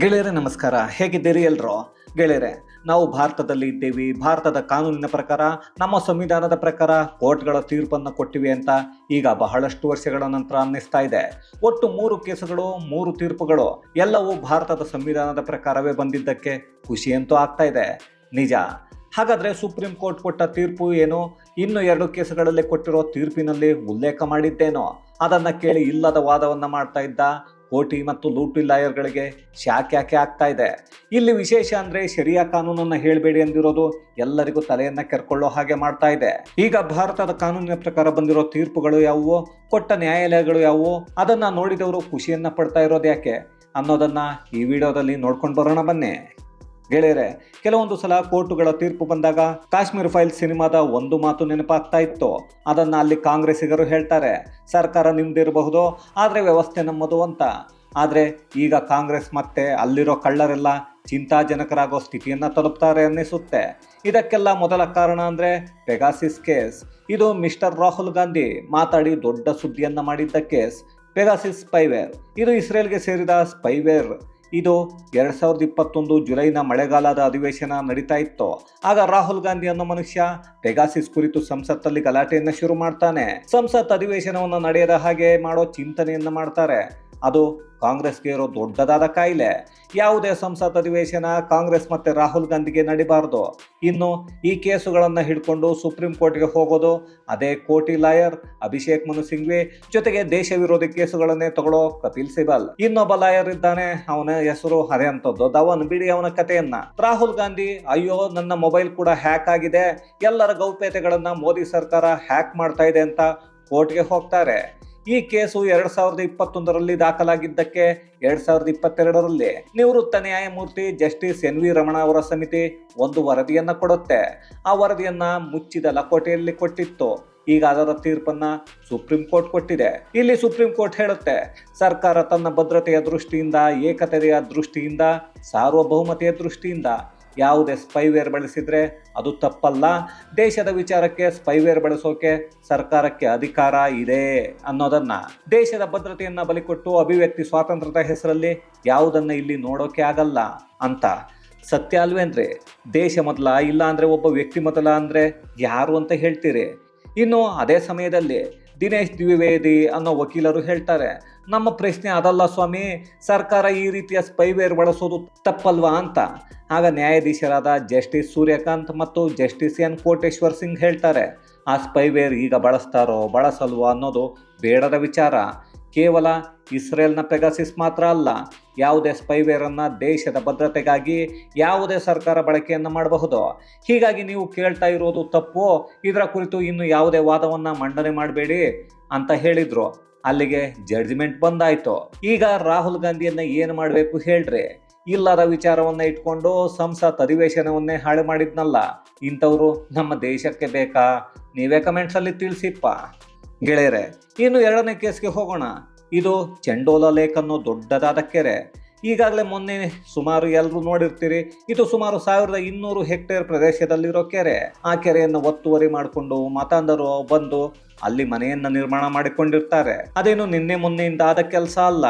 ಗೆಳೆಯರೇ, ನಮಸ್ಕಾರ. ಹೇಗಿದ್ದೀರಿ ಎಲ್ರು? ಗೆಳೆಯರೆ, ನಾವು ಭಾರತದಲ್ಲಿ ಇದ್ದೀವಿ. ಭಾರತದ ಕಾನೂನಿನ ಪ್ರಕಾರ, ನಮ್ಮ ಸಂವಿಧಾನದ ಪ್ರಕಾರ ಕೋರ್ಟ್ಗಳ ತೀರ್ಪನ್ನು ಕೊಟ್ಟಿವೆ ಅಂತ ಈಗ ಬಹಳಷ್ಟು ವರ್ಷಗಳ ನಂತರ ಅನ್ನಿಸ್ತಾ ಇದೆ. ಒಟ್ಟು ಮೂರು ಕೇಸುಗಳು, ಮೂರು ತೀರ್ಪುಗಳು, ಎಲ್ಲವೂ ಭಾರತದ ಸಂವಿಧಾನದ ಪ್ರಕಾರವೇ ಬಂದಿದ್ದಕ್ಕೆ ಖುಷಿಯಂತೂ ಆಗ್ತಾ ಇದೆ. ನಿಜ. ಹಾಗಾದರೆ ಸುಪ್ರೀಂ ಕೋರ್ಟ್ ಕೊಟ್ಟ ತೀರ್ಪು ಏನು? ಇನ್ನು ಎರಡು ಕೇಸುಗಳಲ್ಲಿ ಕೊಟ್ಟಿರೋ ತೀರ್ಪಿನಲ್ಲಿ ಉಲ್ಲೇಖ ಮಾಡಿದ್ದೇನೋ? ಅದನ್ನು ಕೇಳಿ ಇಲ್ಲದ ವಾದವನ್ನು ಮಾಡ್ತಾ ಇದ್ದ ಕೋಟಿ ಮತ್ತು ಲೂಟಿ ಲಾಯರ್ಗಳಿಗೆ ಶಾಕ್ ಯಾಕೆ ಆಗ್ತಾ ಇದೆ? ಇಲ್ಲಿ ವಿಶೇಷ ಅಂದ್ರೆ ಶರಿಯಾ ಕಾನೂನನ್ನ ಹೇಳಬೇಡಿ ಅಂದಿರೋದು ಎಲ್ಲರಿಗೂ ತಲೆಯನ್ನ ಕೆರ್ಕೊಳ್ಳೋ ಹಾಗೆ ಮಾಡ್ತಾ ಇದೆ. ಈಗ ಭಾರತದ ಕಾನೂನಿನ ಪ್ರಕಾರ ಬಂದಿರೋ ತೀರ್ಪುಗಳು ಯಾವುವು? ಕೊಟ್ಟ ನ್ಯಾಯಾಲಯಗಳು ಯಾವುವು? ಅದನ್ನ ನೋಡಿದವರು ಖುಷಿಯನ್ನ ಪಡ್ತಾ ಇರೋದು ಯಾಕೆ? ಅನ್ನೋದನ್ನ ಈ ವಿಡಿಯೋದಲ್ಲಿ ನೋಡ್ಕೊಂಡು ಬರೋಣ ಬನ್ನಿ. ಗೆಳೆಯರೆ, ಕೆಲವೊಂದು ಸಲ ಕೋರ್ಟುಗಳ ತೀರ್ಪು ಬಂದಾಗ ಕಾಶ್ಮೀರ್ ಫೈಲ್ ಸಿನಿಮಾದ ಒಂದು ಮಾತು ನೆನಪಾಗ್ತಾ ಇತ್ತು. ಅದನ್ನ ಅಲ್ಲಿ ಕಾಂಗ್ರೆಸ್ಸಿಗರು ಹೇಳ್ತಾರೆ, ಸರ್ಕಾರ ನಿಮ್ದಿರಬಹುದು ಆದರೆ ವ್ಯವಸ್ಥೆ ನಮ್ಮದು ಅಂತ. ಆದರೆ ಈಗ ಕಾಂಗ್ರೆಸ್ ಮತ್ತೆ ಅಲ್ಲಿರೋ ಕಳ್ಳರೆಲ್ಲ ಚಿಂತಾಜನಕರಾಗೋ ಸ್ಥಿತಿಯನ್ನ ತಲುಪ್ತಾರೆ ಅನ್ನಿಸುತ್ತೆ. ಇದಕ್ಕೆಲ್ಲ ಮೊದಲ ಕಾರಣ ಅಂದ್ರೆ ಪೆಗಾಸಿಸ್ ಕೇಸ್. ಇದು ಮಿಸ್ಟರ್ ರಾಹುಲ್ ಗಾಂಧಿ ಮಾತಾಡಿ ದೊಡ್ಡ ಸುದ್ದಿಯನ್ನ ಮಾಡಿದ್ದ ಕೇಸ್. Pegasus spyware. ಇದು ಇಸ್ರೇಲ್ಗೆ ಸೇರಿದ ಸ್ಪೈವೇರ್. ಇದು ಎರಡ್ ಸಾವಿರದ ಇಪ್ಪತ್ತೊಂದು ಜುಲೈನ ಮಳೆಗಾಲದ ಅಧಿವೇಶನ ನಡೀತಾ ಇತ್ತು. ಆಗ ರಾಹುಲ್ ಗಾಂಧಿ ಅನ್ನೋ ಮನುಷ್ಯ ಪೆಗಾಸಿಸ್ ಕುರಿತು ಸಂಸತ್ತಲ್ಲಿ ಗಲಾಟೆಯನ್ನ ಶುರು ಮಾಡ್ತಾನೆ. ಸಂಸತ್ ಅಧಿವೇಶನವನ್ನು ನಡೆಯದ ಹಾಗೆ ಮಾಡೋ ಚಿಂತನೆಯನ್ನ ಮಾಡ್ತಾರೆ. ಅದು ಕಾಂಗ್ರೆಸ್ಗೆ ಇರೋ ದೊಡ್ಡದಾದ ಕಾಯಿಲೆ. ಯಾವುದೇ ಸಂಸತ್ ಅಧಿವೇಶನ ಕಾಂಗ್ರೆಸ್ ಮತ್ತೆ ರಾಹುಲ್ ಗಾಂಧಿಗೆ ನಡಿಬಾರ್ದು. ಇನ್ನು ಈ ಕೇಸುಗಳನ್ನು ಹಿಡ್ಕೊಂಡು ಸುಪ್ರೀಂ ಕೋರ್ಟ್ಗೆ ಹೋಗೋದು ಅದೇ ಕೋಟಿ ಲಾಯರ್ ಅಭಿಷೇಕ್ ಮನು ಸಿಂಘ್ವಿ ಜೊತೆಗೆ ದೇಶ ವಿರೋಧಿ ಕೇಸುಗಳನ್ನೇ ತಗೊಳ್ಳೋ ಕಪಿಲ್ ಸಿಬಲ್. ಇನ್ನೊಬ್ಬ ಲಾಯರ್ ಇದ್ದಾನೆ, ಅವನ ಹೆಸರು ಹರೆಯಂಥದ್ದು ಧವನ್, ಬಿಡಿ ಅವನ ಕಥೆಯನ್ನ. ರಾಹುಲ್ ಗಾಂಧಿ, ಅಯ್ಯೋ, ನನ್ನ ಮೊಬೈಲ್ ಕೂಡ ಹ್ಯಾಕ್ ಆಗಿದೆ. ಎಲ್ಲರ ಗೌಪ್ಯತೆಗಳನ್ನ ಮೋದಿ ಸರ್ಕಾರ ಹ್ಯಾಕ್ ಮಾಡ್ತಾ ಇದೆ ಅಂತ ಕೋರ್ಟ್ಗೆ ಹೋಗ್ತಾರೆ. ಈ ಕೇಸು ಎರಡ್ ಸಾವಿರದ ಇಪ್ಪತ್ತೊಂದರಲ್ಲಿ ದಾಖಲಾಗಿದ್ದಕ್ಕೆ ಎರಡ್ ಸಾವಿರದ ಇಪ್ಪತ್ತೆರಡರಲ್ಲಿ ನಿವೃತ್ತ ನ್ಯಾಯಮೂರ್ತಿ ಜಸ್ಟಿಸ್ ಎನ್ ವಿ ರಮಣ ಅವರ ಸಮಿತಿ ಒಂದು ವರದಿಯನ್ನ ಕೊಡುತ್ತೆ. ಆ ವರದಿಯನ್ನ ಮುಚ್ಚಿದ ಲಕೋಟೆಯಲ್ಲಿ ಕೊಟ್ಟಿತ್ತು. ಈಗ ಅದರ ತೀರ್ಪನ್ನ ಸುಪ್ರೀಂ ಕೋರ್ಟ್ ಕೊಟ್ಟಿದೆ. ಇಲ್ಲಿ ಸುಪ್ರೀಂ ಕೋರ್ಟ್ ಹೇಳುತ್ತೆ, ಸರ್ಕಾರ ತನ್ನ ಭದ್ರತೆಯ ದೃಷ್ಟಿಯಿಂದ, ಏಕತೆಯ ದೃಷ್ಟಿಯಿಂದ, ಸಾರ್ವಭೌಮತೆಯ ದೃಷ್ಟಿಯಿಂದ ಯಾವುದೇ ಸ್ಪೈವೇರ್ ಬಳಸಿದ್ರೆ ಅದು ತಪ್ಪಲ್ಲ. ದೇಶದ ವಿಚಾರಕ್ಕೆ ಸ್ಪೈವೇರ್ ಬಳಸೋಕೆ ಸರ್ಕಾರಕ್ಕೆ ಅಧಿಕಾರ ಇದೆ ಅನ್ನೋದನ್ನ. ದೇಶದ ಭದ್ರತೆಯನ್ನ ಬಲಿಕೊಟ್ಟು ಅಭಿವ್ಯಕ್ತಿ ಸ್ವಾತಂತ್ರ್ಯದ ಹೆಸರಲ್ಲಿ ಯಾವುದನ್ನ ಇಲ್ಲಿ ನೋಡೋಕೆ ಆಗಲ್ಲ ಅಂತ. ಸತ್ಯ ಅಲ್ವೇಂದ್ರೆ ದೇಶ ಮೊದಲ, ಇಲ್ಲ ಅಂದ್ರೆ ಒಬ್ಬ ವ್ಯಕ್ತಿ ಮೊದಲ ಅಂದ್ರೆ ಯಾರು ಅಂತ ಹೇಳ್ತೀರಿ? ಇನ್ನು ಅದೇ ಸಮಯದಲ್ಲಿ ದಿನೇಶ್ ದ್ವಿವೇದಿ ಅನ್ನೋ ವಕೀಲರು ಹೇಳ್ತಾರೆ, ನಮ್ಮ ಪ್ರಶ್ನೆ ಅದಲ್ಲ ಸ್ವಾಮಿ, ಸರ್ಕಾರ ಈ ರೀತಿಯ ಸ್ಪೈವೇರ್ ಬಳಸೋದು ತಪ್ಪಲ್ವಾ ಅಂತ. ಆಗ ನ್ಯಾಯಾಧೀಶರಾದ ಜಸ್ಟಿಸ್ ಸೂರ್ಯಕಾಂತ್ ಮತ್ತು ಜಸ್ಟಿಸ್ ಎನ್ ಕೋಟೇಶ್ವರ್ ಸಿಂಗ್ ಹೇಳ್ತಾರೆ, ಆ ಸ್ಪೈವೇರ್ ಈಗ ಬಳಸ್ತಾರೋ ಬಳಸಲ್ವೋ ಅನ್ನೋದು ಬೇಡದ ವಿಚಾರ. ಕೇವಲ ಇಸ್ರೇಲ್ನ ಪೆಗಾಸಿಸ್ ಮಾತ್ರ ಅಲ್ಲ, ಯಾವುದೇ ಸ್ಪೈವೇರನ್ನು ದೇಶದ ಭದ್ರತೆಗಾಗಿ ಯಾವುದೇ ಸರ್ಕಾರ ಬಳಕೆಯನ್ನು ಮಾಡಬಹುದು. ಹೀಗಾಗಿ ನೀವು ಕೇಳ್ತಾ ಇರೋದು ತಪ್ಪು, ಇದರ ಕುರಿತು ಇನ್ನು ಯಾವುದೇ ವಾದವನ್ನು ಮಂಡನೆ ಮಾಡಬೇಡಿ ಅಂತ ಹೇಳಿದ್ರು. ಅಲ್ಲಿಗೆ ಜಡ್ಜ್ಮೆಂಟ್ ಬಂದಾಯ್ತು. ಈಗ ರಾಹುಲ್ ಗಾಂಧಿಯನ್ನ ಏನು ಮಾಡಬೇಕು ಹೇಳ್ರಿ. ಇಲ್ಲದ ವಿಚಾರವನ್ನ ಇಟ್ಕೊಂಡು ಸಂಸತ್ ಅಧಿವೇಶನವನ್ನೇ ಹಾಳು ಮಾಡಿದ್ನಲ್ಲ, ಇಂಥವ್ರು ನಮ್ಮ ದೇಶಕ್ಕೆ ಬೇಕಾ? ನೀವೇ ಕಮೆಂಟ್ಸಲ್ಲಿ ತಿಳಿಸಿಪ್ಪ. ಗೆಳೆಯರೆ, ಇನ್ನು ಎರಡನೇ ಕೇಸ್ಗೆ ಹೋಗೋಣ. ಇದು ಚೆಂಡೋಲ ಲೇಕ್ ಅನ್ನೋ ದೊಡ್ಡದಾದ ಕೆರೆ. ಈಗಾಗಲೇ ಮೊನ್ನೆ ಸುಮಾರು ಎಲ್ಲರೂ ನೋಡಿರ್ತೀರಿ, ಇದು ಸುಮಾರು ಸಾವಿರದ ಇನ್ನೂರು ಹೆಕ್ಟೇರ್ ಪ್ರದೇಶದಲ್ಲಿರೋ ಕೆರೆ. ಆ ಕೆರೆಯನ್ನು ಒತ್ತುವರಿ ಮಾಡಿಕೊಂಡು ಮತಾಂಧರು ಬಂದು ಅಲ್ಲಿ ಮನೆಯನ್ನ ನಿರ್ಮಾಣ ಮಾಡಿಕೊಂಡಿರ್ತಾರೆ. ಅದೇನು ನಿನ್ನೆ ಮೊನ್ನೆಯಿಂದ ಆದ ಕೆಲಸ ಅಲ್ಲ.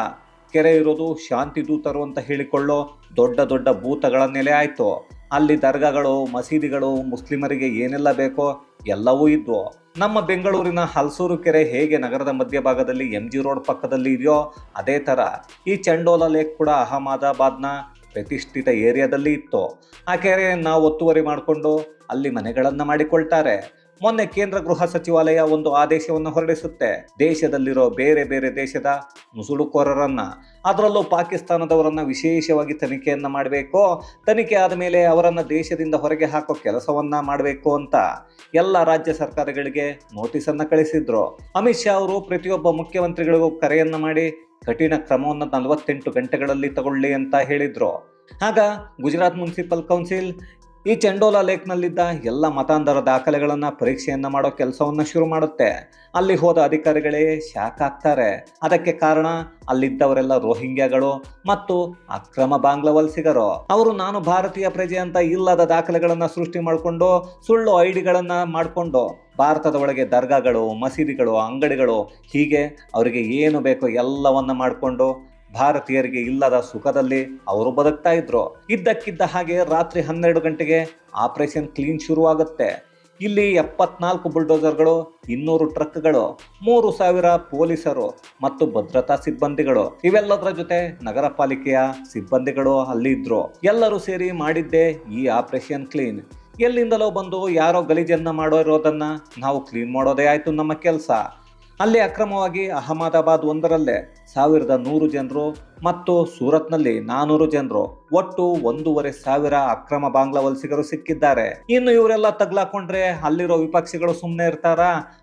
ಕೆರೆ ಇರೋದು ಶಾಂತಿ ದೂತರು ಅಂತ ಹೇಳಿಕೊಳ್ಳೋ ದೊಡ್ಡ ದೊಡ್ಡ ಭೂತಗಳ ನೆಲೆ ಆಯ್ತು. ಅಲ್ಲಿ ದರ್ಗಾಗಳು, ಮಸೀದಿಗಳು, ಮುಸ್ಲಿಮರಿಗೆ ಏನೆಲ್ಲ ಬೇಕೋ ಎಲ್ಲವೂ ಇದ್ವು. ನಮ್ಮ ಬೆಂಗಳೂರಿನ ಹಲಸೂರು ಕೆರೆ ಹೇಗೆ ನಗರದ ಮಧ್ಯಭಾಗದಲ್ಲಿ ಎಂ ಜಿ ರೋಡ್ ಪಕ್ಕದಲ್ಲಿ ಇದೆಯೋ ಅದೇ ಥರ ಈ ಚಂಡೋಲ ಲೇಕ್ ಕೂಡ ಅಹಮದಾಬಾದ್ನ ಪ್ರತಿಷ್ಠಿತ ಏರಿಯಾದಲ್ಲಿ ಇತ್ತು. ಆ ಕೆರೆಯನ್ನು ಒತ್ತುವರಿ ಮಾಡಿಕೊಂಡು ಅಲ್ಲಿ ಮನೆಗಳನ್ನು ಮಾಡಿಕೊಳ್ತಾರೆ. ಮೊನ್ನೆ ಕೇಂದ್ರ ಗೃಹ ಸಚಿವಾಲಯ ಒಂದು ಆದೇಶವನ್ನು ಹೊರಡಿಸುತ್ತೆ. ದೇಶದಲ್ಲಿರೋ ಬೇರೆ ಬೇರೆ ದೇಶದ ನುಸುಳುಕೋರರನ್ನ, ಅದರಲ್ಲೂ ಪಾಕಿಸ್ತಾನದವರನ್ನ ವಿಶೇಷವಾಗಿ ತನಿಖೆಯನ್ನ ಮಾಡಬೇಕು, ತನಿಖೆ ಆದ ಮೇಲೆ ಅವರನ್ನ ದೇಶದಿಂದ ಹೊರಗೆ ಹಾಕೋ ಕೆಲಸವನ್ನ ಮಾಡಬೇಕು ಅಂತ ಎಲ್ಲ ರಾಜ್ಯ ಸರ್ಕಾರಗಳಿಗೆ ನೋಟಿಸ್ ಅನ್ನ ಕಳಿಸಿದ್ರು. ಅಮಿತ್ ಶಾ ಅವರು ಪ್ರತಿಯೊಬ್ಬ ಮುಖ್ಯಮಂತ್ರಿಗಳಿಗೂ ಕರೆಯನ್ನ ಮಾಡಿ, ಕಠಿಣ ಕ್ರಮವನ್ನು ನಲವತ್ತೆಂಟು ಗಂಟೆಗಳಲ್ಲಿ ತಗೊಳ್ಳಿ ಅಂತ ಹೇಳಿದ್ರು. ಆಗ ಗುಜರಾತ್ ಮುನ್ಸಿಪಲ್ ಕೌನ್ಸಿಲ್ ಈ ಚೆಂಡೋಲಾ ಲೇಕ್ನಲ್ಲಿದ್ದ ಎಲ್ಲ ಮತಾಂಧರ ದಾಖಲೆಗಳನ್ನು ಪರೀಕ್ಷೆಯನ್ನು ಮಾಡೋ ಕೆಲಸವನ್ನ ಶುರು ಮಾಡುತ್ತೆ. ಅಲ್ಲಿ ಹೋದ ಅಧಿಕಾರಿಗಳೇ ಶಾಕ್ ಆಗ್ತಾರೆ. ಅದಕ್ಕೆ ಕಾರಣ ಅಲ್ಲಿದ್ದವರೆಲ್ಲ ರೋಹಿಂಗ್ಯಾಗಳು ಮತ್ತು ಅಕ್ರಮ ಬಾಂಗ್ಲಾ ವಲಸಿಗರು ಅವರು ನಾನು ಭಾರತೀಯ ಪ್ರಜೆ ಅಂತ ಇಲ್ಲದ ದಾಖಲೆಗಳನ್ನು ಸೃಷ್ಟಿ ಮಾಡಿಕೊಂಡು ಸುಳ್ಳು ಐಡಿಗಳನ್ನು ಮಾಡಿಕೊಂಡು ಭಾರತದ ಒಳಗೆ ದರ್ಗಾಗಳು, ಮಸೀದಿಗಳು, ಅಂಗಡಿಗಳು ಹೀಗೆ ಅವರಿಗೆ ಏನು ಬೇಕೋ ಎಲ್ಲವನ್ನ ಮಾಡಿಕೊಂಡು ಭಾರತೀಯರಿಗೆ ಇಲ್ಲದ ಸುಖದಲ್ಲಿ ಅವರು ಬದುಕ್ತಾ ಇದ್ರು. ಇದ್ದಕ್ಕಿದ್ದ ಹಾಗೆ ರಾತ್ರಿ ಹನ್ನೆರಡು ಗಂಟೆಗೆ ಆಪರೇಷನ್ ಕ್ಲೀನ್ ಶುರುವಾಗುತ್ತೆ. ಇಲ್ಲಿ ಎಪ್ಪತ್ನಾಲ್ಕು ಬುಲ್ಡೋಸರ್ಗಳು, ಇನ್ನೂರು ಟ್ರಕ್ಗಳು, ಮೂರು ಸಾವಿರ ಪೊಲೀಸರು ಮತ್ತು ಭದ್ರತಾ ಸಿಬ್ಬಂದಿಗಳು. ಇವೆಲ್ಲದರ ಜೊತೆ ನಗರ ಪಾಲಿಕೆಯ ಸಿಬ್ಬಂದಿಗಳು ಅಲ್ಲಿ ಇದ್ರು. ಎಲ್ಲರೂ ಸೇರಿ ಮಾಡಿದ್ದೆ ಈ ಆಪರೇಷನ್ ಕ್ಲೀನ್. ಎಲ್ಲಿಂದಲೋ ಬಂದು ಯಾರೋ ಗಲೀಜನ್ನ ಮಾಡೋ ಇರೋದನ್ನ ನಾವು ಕ್ಲೀನ್ ಮಾಡೋದೇ ಆಯ್ತು ನಮ್ಮ ಕೆಲಸ. ಅಲ್ಲಿ ಅಕ್ರಮವಾಗಿ ಅಹಮದಾಬಾದ್ ಒಂದರಲ್ಲೇ ಸಾವಿರದ ನೂರು ಜನರು ಮತ್ತು ಸೂರತ್ನಲ್ಲಿ ನಾನೂರು ಜನರು, ಒಟ್ಟು ಒಂದೂವರೆ ಸಾವಿರ ಅಕ್ರಮ ಬಾಂಗ್ಲಾ ವಲಸಿಗರು ಸಿಕ್ಕಿದ್ದಾರೆ. ಇನ್ನು ಇವರೆಲ್ಲ ತಗ್ಲಾಕೊಂಡ್ರೆ ಅಲ್ಲಿರೋ ವಿಪಕ್ಷಗಳು ಸುಮ್ಮನೆ ಇರ್ತಾರ?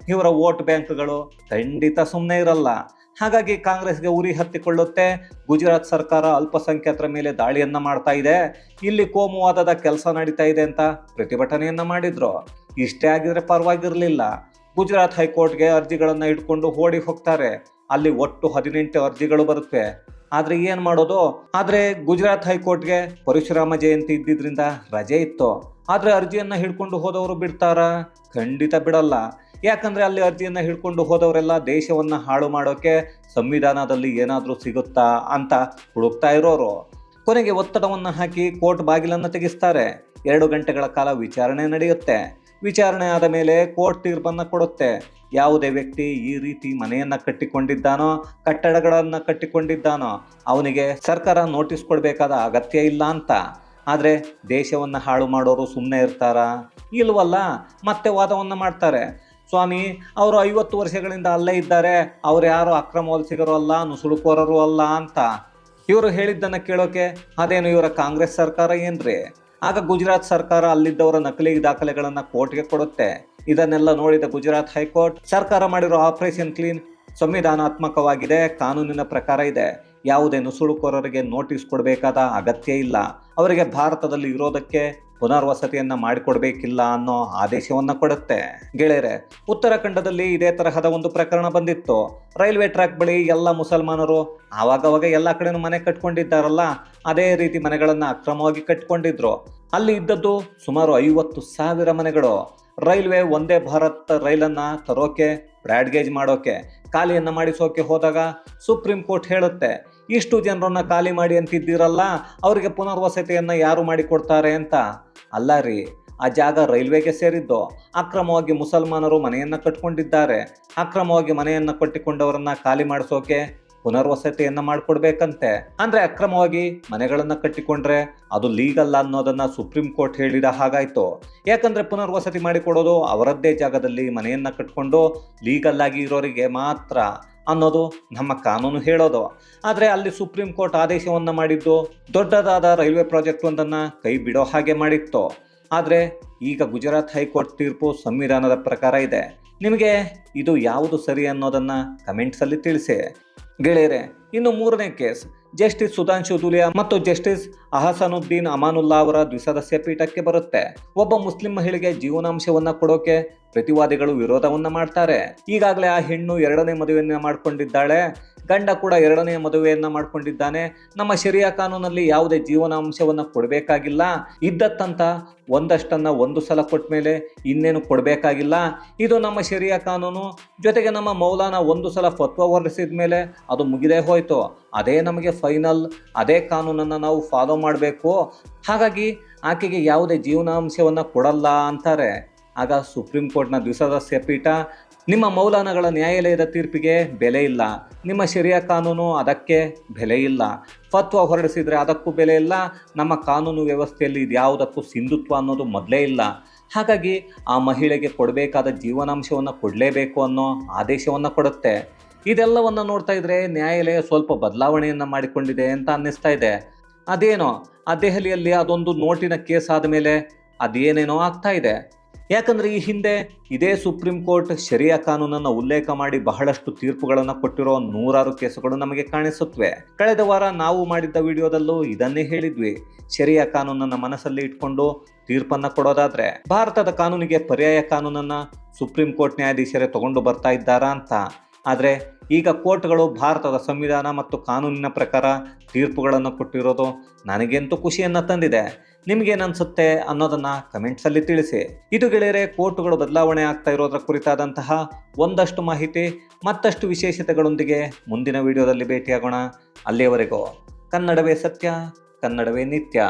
ಇವರ ವೋಟ್ ಬ್ಯಾಂಕ್ಗಳು ಖಂಡಿತ ಸುಮ್ಮನೆ ಇರಲ್ಲ. ಹಾಗಾಗಿ ಕಾಂಗ್ರೆಸ್ಗೆ ಉರಿ ಹತ್ತಿಕೊಳ್ಳುತ್ತೆ. ಗುಜರಾತ್ ಸರ್ಕಾರ ಅಲ್ಪಸಂಖ್ಯಾತರ ಮೇಲೆ ದಾಳಿಯನ್ನ ಮಾಡ್ತಾ ಇದೆ. ಇಲ್ಲಿ ಕೋಮುವಾದದ ಕೆಲಸ ನಡೀತಾ ಇದೆ ಅಂತ ಪ್ರತಿಭಟನೆಯನ್ನ ಮಾಡಿದ್ರು. ಇಷ್ಟೇ ಆಗಿದ್ರೆ ಪರವಾಗಿರ್ಲಿಲ್ಲ. ಗುಜರಾತ್ ಹೈಕೋರ್ಟ್ಗೆ ಅರ್ಜಿಗಳನ್ನು ಇಟ್ಕೊಂಡು ಓಡಿ ಹೋಗ್ತಾರೆ. ಅಲ್ಲಿ ಒಟ್ಟು ಹದಿನೆಂಟು ಅರ್ಜಿಗಳು ಬರುತ್ತೆ. ಆದರೆ ಏನು ಮಾಡೋದು? ಆದರೆ ಗುಜರಾತ್ ಹೈಕೋರ್ಟ್ಗೆ ಪರಶುರಾಮ ಜಯಂತಿ ಇದ್ದಿದ್ದರಿಂದ ರಜೆ ಇತ್ತು. ಆದರೆ ಅರ್ಜಿಯನ್ನು ಹಿಡ್ಕೊಂಡು ಹೋದವರು ಬಿಡ್ತಾರಾ? ಖಂಡಿತ ಬಿಡಲ್ಲ. ಯಾಕಂದರೆ ಅಲ್ಲಿ ಅರ್ಜಿಯನ್ನು ಹಿಡ್ಕೊಂಡು ಹೋದವರೆಲ್ಲ ದೇಶವನ್ನು ಹಾಳು ಮಾಡೋಕ್ಕೆ ಸಂವಿಧಾನದಲ್ಲಿ ಏನಾದರೂ ಸಿಗುತ್ತಾ ಅಂತ ಹುಡುಕ್ತಾ ಇರೋರು. ಕೊನೆಗೆ ಒತ್ತಡವನ್ನು ಹಾಕಿ ಕೋರ್ಟ್ ಬಾಗಿಲನ್ನು ತೆಗೆಸ್ತಾರೆ. ಎರಡು ಗಂಟೆಗಳ ಕಾಲ ವಿಚಾರಣೆ ನಡೆಯುತ್ತೆ. ವಿಚಾರಣೆ ಆದ ಮೇಲೆ ಕೋರ್ಟ್ ತೀರ್ಪನ್ನು ಕೊಡುತ್ತೆ. ಯಾವುದೇ ವ್ಯಕ್ತಿ ಈ ರೀತಿ ಮನೆಯನ್ನ ಕಟ್ಟಿಕೊಂಡಿದ್ದಾನೋ, ಕಟ್ಟಡಗಳನ್ನ ಕಟ್ಟಿಕೊಂಡಿದ್ದಾನೋ, ಅವನಿಗೆ ಸರ್ಕಾರ ನೋಟಿಸ್ ಕೊಡಬೇಕಾದ ಅಗತ್ಯ ಇಲ್ಲ ಅಂತ. ಆದರೆ ದೇಶವನ್ನು ಹಾಳು ಮಾಡೋರು ಸುಮ್ಮನೆ ಇರ್ತಾರ? ಇಲ್ವಲ್ಲ, ಮತ್ತೆ ವಾದವನ್ನು ಮಾಡ್ತಾರೆ. ಸ್ವಾಮಿ, ಅವರು ಐವತ್ತು ವರ್ಷಗಳಿಂದ ಅಲ್ಲೇ ಇದ್ದಾರೆ, ಅವ್ರು ಯಾರು ಅಕ್ರಮ ವಲಸಿಗರು ಅಲ್ಲ, ನುಸುಳುಕೋರರು ಅಲ್ಲ ಅಂತ. ಇವರು ಹೇಳಿದ್ದನ್ನು ಕೇಳೋಕೆ ಅದೇನು ಇವರ ಕಾಂಗ್ರೆಸ್ ಸರ್ಕಾರ ಏನ್ರಿ? ಆಗ ಗುಜರಾತ್ ಸರ್ಕಾರ ಅಲ್ಲಿದ್ದವರ ನಕಲಿ ದಾಖಲೆಗಳನ್ನು ಕೋರ್ಟ್ಗೆ ಕೊಡುತ್ತೆ. ಇದನ್ನೆಲ್ಲ ನೋಡಿದ ಗುಜರಾತ್ ಹೈಕೋರ್ಟ್, ಸರ್ಕಾರ ಮಾಡಿರೋ ಆಪರೇಷನ್ ಕ್ಲೀನ್ ಸಂವಿಧಾನಾತ್ಮಕವಾಗಿದೆ, ಕಾನೂನಿನ ಪ್ರಕಾರ ಇದೆ. ಯಾವುದೇ ನುಸುಳುಕೋರರಿಗೆ ನೋಟಿಸ್ ಕೊಡಬೇಕಾದ ಅಗತ್ಯ ಇಲ್ಲ. ಅವರಿಗೆ ಭಾರತದಲ್ಲಿ ಇರೋದಕ್ಕೆ ಪುನರ್ವಸತಿಯನ್ನ ಮಾಡಿಕೊಡ್ಬೇಕಿಲ್ಲ ಅನ್ನೋ ಆದೇಶವನ್ನ ಕೊಡುತ್ತೆ. ಗೆಳೆಯರೆ ಉತ್ತರಾಖಂಡದಲ್ಲಿ ಇದೇ ತರಹದ ಒಂದು ಪ್ರಕರಣ ಬಂದಿತ್ತು. ರೈಲ್ವೆ ಟ್ರ್ಯಾಕ್ ಬಳಿ ಎಲ್ಲ ಮುಸಲ್ಮಾನರು ಆವಾಗವಾಗ ಎಲ್ಲ ಕಡೆನೂ ಮನೆ ಕಟ್ಕೊಂಡಿದ್ದಾರಲ್ಲ, ಅದೇ ರೀತಿ ಮನೆಗಳನ್ನ ಅಕ್ರಮವಾಗಿ ಕಟ್ಕೊಂಡಿದ್ರು. ಅಲ್ಲಿ ಇದ್ದದ್ದು ಸುಮಾರು ಐವತ್ತು ಸಾವಿರ ಮನೆಗಳು. ರೈಲ್ವೆ ಒಂದೇ ಭಾರತ್ ರೈಲನ್ನ ತರೋಕೆ ಬ್ರಾಡ್ಗೇಜ್ ಮಾಡೋಕೆ, ಖಾಲಿಯನ್ನ ಮಾಡಿಸೋಕೆ ಹೋದಾಗ ಸುಪ್ರೀಂ ಕೋರ್ಟ್ ಹೇಳುತ್ತೆ, ಇಷ್ಟು ಜನರನ್ನ ಖಾಲಿ ಮಾಡಿ ಅಂತಿದ್ದೀರಲ್ಲ, ಅವರಿಗೆ ಪುನರ್ವಸತಿಯನ್ನ ಯಾರು ಮಾಡಿಕೊಡ್ತಾರೆ? ಅಂತ. ಅಲ್ಲ ರೀ, ಆ ಜಾಗ ರೈಲ್ವೆಗೆ ಸೇರಿದ್ದು. ಅಕ್ರಮವಾಗಿ ಮುಸಲ್ಮಾನರು ಮನೆಯನ್ನ ಕಟ್ಕೊಂಡಿದ್ದಾರೆ. ಅಕ್ರಮವಾಗಿ ಮನೆಯನ್ನ ಕಟ್ಟಿಕೊಂಡವರನ್ನ ಖಾಲಿ ಮಾಡಿಸೋಕೆ ಪುನರ್ವಸತಿಯನ್ನ ಮಾಡಿಕೊಡ್ಬೇಕಂತೆ. ಅಂದ್ರೆ ಅಕ್ರಮವಾಗಿ ಮನೆಗಳನ್ನ ಕಟ್ಟಿಕೊಂಡ್ರೆ ಅದು ಲೀಗಲ್ಲ ಅನ್ನೋದನ್ನ ಸುಪ್ರೀಂ ಕೋರ್ಟ್ ಹೇಳಿದ ಹಾಗಾಯಿತು. ಯಾಕಂದ್ರೆ ಪುನರ್ವಸತಿ ಮಾಡಿಕೊಡೋದು ಅವರದ್ದೇ ಜಾಗದಲ್ಲಿ ಮನೆಯನ್ನ ಕಟ್ಕೊಂಡು ಲೀಗಲ್ ಆಗಿ ಇರೋರಿಗೆ ಮಾತ್ರ. ಅನ್ನೋದು ನಮ್ಮ ಕಾನೂನು ಹೇಳೋದು. ಆದರೆ ಅಲ್ಲಿ ಸುಪ್ರೀಂ ಕೋರ್ಟ್ ಆದೇಶವನ್ನು ಮಾಡಿದ್ದು ದೊಡ್ಡದಾದ ರೈಲ್ವೆ ಪ್ರಾಜೆಕ್ಟ್ ಒಂದನ್ನು ಕೈ ಬಿಡೋ ಹಾಗೆ ಮಾಡಿತ್ತು. ಆದರೆ ಈಗ ಗುಜರಾತ್ ಹೈಕೋರ್ಟ್ ತೀರ್ಪು ಸಂವಿಧಾನದ ಪ್ರಕಾರ ಇದೆ. ನಿಮಗೆ ಇದು ಯಾವುದು ಸರಿ ಅನ್ನೋದನ್ನು ಕಮೆಂಟ್ಸಲ್ಲಿ ತಿಳಿಸಿ. ಗೆಳೆಯರೆ, ಇನ್ನು ಮೂರನೇ ಕೇಸ್. ಜಸ್ಟಿಸ್ ಸುಧಾಂಶು ದುಲಿಯಾ ಮತ್ತು ಜಸ್ಟಿಸ್ ಅಹಸನುದ್ದೀನ್ ಅಮಾನುಲ್ಲಾ ಅವರ ದ್ವಿಸದಸ್ಯ ಪೀಠಕ್ಕೆ ಬರುತ್ತೆ. ಒಬ್ಬ ಮುಸ್ಲಿಂ ಮಹಿಳೆಗೆ ಜೀವನಾಂಶವನ್ನು ಕೊಡೋಕೆ ಪ್ರತಿವಾದಿಗಳು ವಿರೋಧವನ್ನ ಮಾಡ್ತಾರೆ. ಈಗಾಗಲೇ ಆ ಹೆಣ್ಣು ಎರಡನೇ ಮದುವೆಯನ್ನ ಮಾಡ್ಕೊಂಡಿದ್ದಾಳೆ. ಗಂಡ ಕೂಡ ಎರಡನೇ ಮದುವೆಯನ್ನ ಮಾಡ್ಕೊಂಡಿದ್ದಾನೆ. ನಮ್ಮ ಶರಿಯಾ ಕಾನೂನಲ್ಲಿ ಯಾವುದೇ ಜೀವನಾಂಶವನ್ನು ಕೊಡಬೇಕಾಗಿಲ್ಲ. ಇದ್ದತ್ತಂತ ಒಂದಷ್ಟನ್ನ ಒಂದು ಸಲ ಕೊಟ್ಟ ಮೇಲೆ ಇನ್ನೇನು ಕೊಡಬೇಕಾಗಿಲ್ಲ. ಇದು ನಮ್ಮ ಶರಿಯಾ ಕಾನೂನು. ಜೊತೆಗೆ ನಮ್ಮ ಮೌಲಾನ ಒಂದು ಸಲ ಫತ್ವ ಹೊರಡಿಸಿದ ಮೇಲೆ ಅದು ಮುಗಿದೇ ಹೋಯ್ತು. ಅದೇ ನಮಗೆ ಫೈನಲ್. ಅದೇ ಕಾನೂನನ್ನು ನಾವು ಫಾಲೋ ಮಾಡಬೇಕು. ಹಾಗಾಗಿ ಆಕೆಗೆ ಯಾವುದೇ ಜೀವನಾಂಶವನ್ನು ಕೊಡಲ್ಲ ಅಂತಾರೆ. ಆಗ ಸುಪ್ರೀಂ ಕೋರ್ಟ್ನ ದ್ವಿಸದಸ್ಯ ಪೀಠ ನಿಮ್ಮ ಮೌಲಾನಗಳ ನ್ಯಾಯಾಲಯದ ತೀರ್ಪಿಗೆ ಬೆಲೆ ಇಲ್ಲ. ನಿಮ್ಮ ಶರಿಯಾ ಕಾನೂನು ಅದಕ್ಕೆ ಬೆಲೆ ಇಲ್ಲ. ಫತ್ವ ಹೊರಡಿಸಿದರೆ ಅದಕ್ಕೂ ಬೆಲೆ ಇಲ್ಲ. ನಮ್ಮ ಕಾನೂನು ವ್ಯವಸ್ಥೆಯಲ್ಲಿ ಇದ್ಯಾವುದಕ್ಕೂ ಸಿಂಧುತ್ವ ಅನ್ನೋದು ಮೊದಲೇ ಇಲ್ಲ. ಹಾಗಾಗಿ ಆ ಮಹಿಳೆಗೆ ಕೊಡಬೇಕಾದ ಜೀವನಾಂಶವನ್ನು ಕೊಡಲೇಬೇಕು ಅನ್ನೋ ಆದೇಶವನ್ನು ಕೊಡುತ್ತೆ. ಇದೆಲ್ಲವನ್ನು ನೋಡ್ತಾ ಇದ್ರೆ ನ್ಯಾಯಾಲಯ ಸ್ವಲ್ಪ ಬದಲಾವಣೆಯನ್ನು ಮಾಡಿಕೊಂಡಿದೆ ಅಂತ ಅನ್ನಿಸ್ತಾ ಇದೆ. ಅದೇನೋ, ಆ ದೆಹಲಿಯಲ್ಲಿ ಅದೊಂದು ನೋಟಿನ ಕೇಸ್ ಆದಮೇಲೆ ಅದೇನೇನೋ ಆಗ್ತಾ ಇದೆ. ಯಾಕಂದ್ರೆ ಈ ಹಿಂದೆ ಇದೇ ಸುಪ್ರೀಂ ಕೋರ್ಟ್ ಶರಿಯಾ ಕಾನೂನನ್ನು ಉಲ್ಲೇಖ ಮಾಡಿ ಬಹಳಷ್ಟು ತೀರ್ಪುಗಳನ್ನು ಕೊಟ್ಟಿರೋ ನೂರಾರು ಕೇಸುಗಳು ನಮಗೆ ಕಾಣಿಸುತ್ತವೆ. ಕಳೆದ ವಾರ ನಾವು ಮಾಡಿದ್ದ ವಿಡಿಯೋದಲ್ಲೂ ಇದನ್ನೇ ಹೇಳಿದ್ವಿ. ಶರಿಯಾ ಕಾನೂನನ್ನ ಮನಸ್ಸಲ್ಲಿ ಇಟ್ಕೊಂಡು ತೀರ್ಪನ್ನ ಕೊಡೋದಾದ್ರೆ ಭಾರತದ ಕಾನೂನಿಗೆ ಪರ್ಯಾಯ ಕಾನೂನನ್ನ ಸುಪ್ರೀಂ ಕೋರ್ಟ್ ನ್ಯಾಯಾಧೀಶರೇ ತಗೊಂಡು ಬರ್ತಾ ಇದ್ದಾರಾ ಅಂತ. ಆದರೆ ಈಗ ಕೋರ್ಟ್ಗಳು ಭಾರತದ ಸಂವಿಧಾನ ಮತ್ತು ಕಾನೂನಿನ ಪ್ರಕಾರ ತೀರ್ಪುಗಳನ್ನು ಕೊಟ್ಟಿರೋದು ನನಗೆಂತೂ ಖುಷಿಯನ್ನು ತಂದಿದೆ. ನಿಮ್ಗೇನನ್ಸುತ್ತೆ ಅನ್ನೋದನ್ನ ಕಮೆಂಟ್ಸಲ್ಲಿ ತಿಳಿಸಿ. ಇದು ಗೆಳೆಯರೆ, ಕೋರ್ಟುಗಳು ಬದಲಾವಣೆ ಆಗ್ತಾ ಇರೋದ್ರ ಕುರಿತಾದಂತಹ ಒಂದಷ್ಟು ಮಾಹಿತಿ, ಮತ್ತಷ್ಟು ವಿಶೇಷತೆಗಳೊಂದಿಗೆ ಮುಂದಿನ ವಿಡಿಯೋದಲ್ಲಿ ಭೇಟಿಯಾಗೋಣ. ಅಲ್ಲಿಯವರೆಗೂ ಕನ್ನಡವೇ ಸತ್ಯ, ಕನ್ನಡವೇ ನಿತ್ಯ.